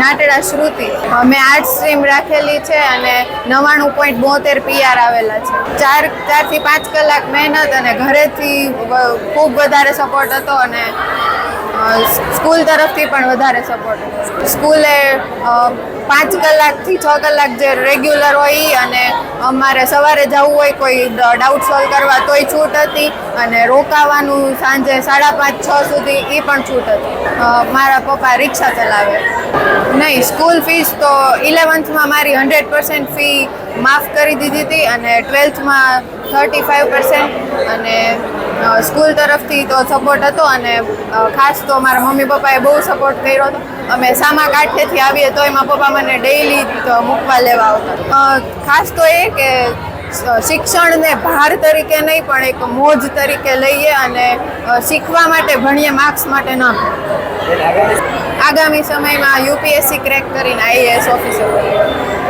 નાટેડા શ્રુતિ. મેં art stream રાખેલી છે અને નવ્વાણું પોઈન્ટ બોતેર પીઆર આવેલા છે. ચાર, ચારથી પાંચ કલાક મહેનત અને ઘરેથી ખૂબ વધારે સપોર્ટ હતો અને સ્કૂલ તરફથી પણ વધારે સપોર્ટ સ્કૂલે પાંચ કલાકથી છ કલાક જે રેગ્યુલર હોય અને અમારે સવારે જવું હોય, કોઈ ડાઉટ સોલ્વ કરવા, તોય છૂટ હતી. અને રોકાવાનું સાંજે સાડા પાંચ, છ સુધી એ પણ છૂટ હતી. મારા પપ્પા રિક્ષા ચલાવે. નહીં, સ્કૂલ ફીસ તો ઇલેવન્થમાં મારી હંડ્રેડ પર્સન્ટ ફી માફ કરી દીધી હતી અને ટ્વેલ્થમાં થર્ટી ફાઇવ પર્સન્ટ અને સ્કૂલ તરફથી તો સપોર્ટ હતો અને ખાસ તો મારા મમ્મી પપ્પાએ બહુ સપોર્ટ કર્યો હતો. અમે સામા કાંઠેથી આવીએ તો એમાં પપ્પા મને ડેઈલી મૂકવા લેવા આવતા ખાસ તો એ કે શિક્ષણને ભાર તરીકે નહીં પણ એક મોજ તરીકે લઈએ અને શીખવા માટે ભણીએ માર્ક્સ માટે ન આગામી સમયમાં યુપીએસસી ક્રેક કરીને આઈએએસ ઓફિસર બનીએ.